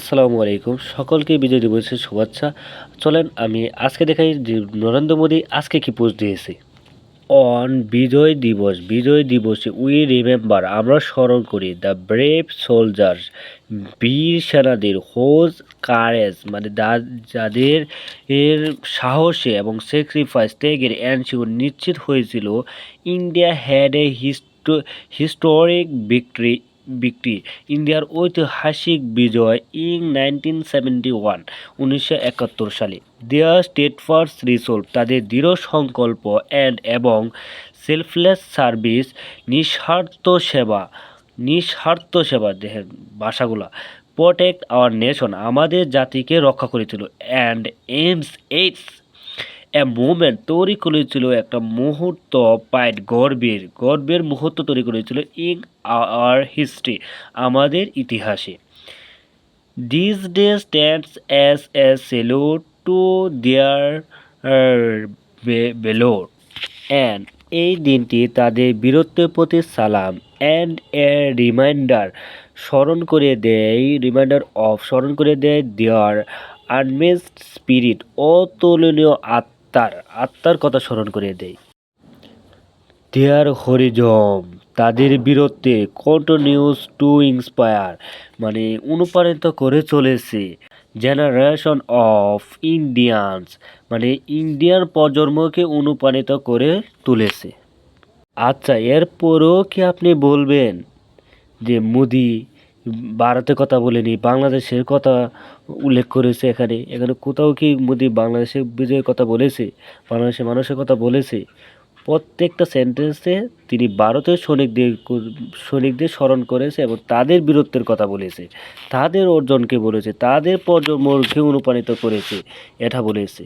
আসসালামু আলাইকুম। সকলকে বিজয় দিবসের শুভেচ্ছা। চলেন আমি আজকে দেখাই যে নরেন্দ্র মোদী আজকে কি পোস্ট দিয়েছে। অন বিজয় দিবস, বিজয় দিবসে উই রিমেম্বার, আমরা স্মরণ করি, দ্য ব্রেভ সোলজার্স, বীর সেনাদের হোজ কারেজ মানে যাদের এর সাহসে এবং স্যাক্রিফাইস ত্যাগের অ্যানসিওর নিশ্চিত হয়েছিল India had a hist historic victory victory ইন্ডিয়ার ঐতিহাসিক বিজয় ইং নাইনটিন সেভেন্টি ওয়ান, উনিশশো একাত্তর সালে। দেয়ার স্টেট ফার্স্ট রিসোল্ভ তাদের দৃঢ় সংকল্প অ্যান্ড এবং সেলফলেস সার্ভিস, নিঃস্বার্থ সেবা নিঃস্বার্থ সেবা, দেখেন ভাষাগুলা, প্রোটেক্ট আওয়ার নেশন, আমাদের জাতিকে রক্ষা করেছিল and aims eights a movement তৈরি করেছিল একটা মুহূর্ত পাইট গর্বের। গর্বের মুহূর্ত তৈরি করেছিল ইন আওয়ার হিস্ট্রি আমাদের ইতিহাসে। This day stands as a salute to their valour and এই দিনটি তাদের বীরত্বের প্রতি সালাম অ্যান্ড এ রিমাইন্ডার স্মরণ করে দেয় রিমাইন্ডার অফ স্মরণ করে দেয় দেয়ার আনমেস্ট স্পিরিট অতুলনীয় আত্মার আত্মার কথা স্মরণ করে দেয় দেয়ার হরিজম তাদের বীরত্বে কন্টিনিউস টু ইন্সপায়ার মানে অনুপ্রাণিত করে চলেছে জেনারেশন অফ ইন্ডিয়ানস মানে ইন্ডিয়ান প্রজন্মকে অনুপ্রাণিত করে তুলেছে। আচ্ছা এরপরও কি আপনি বলবেন যে মোদি ভারতের কথা বলেনি, বাংলাদেশের কথা উল্লেখ করেছে এখানে। এখানে কোথাও কি মোদি বাংলাদেশের বিজয়ের কথা বলেছে? বাংলাদেশের মানুষের কথা বলেছে? প্রত্যেকটা সেন্টেন্সে তিনি ভারতের সৈনিকদের সৈনিকদের স্মরণ করেছে এবং তাদের বীরত্বের কথা বলেছে। তাদের অর্জনকে বলেছে, তাদের প্রজন্মকে অনুপ্রাণিত করেছে, এটা বলেছে।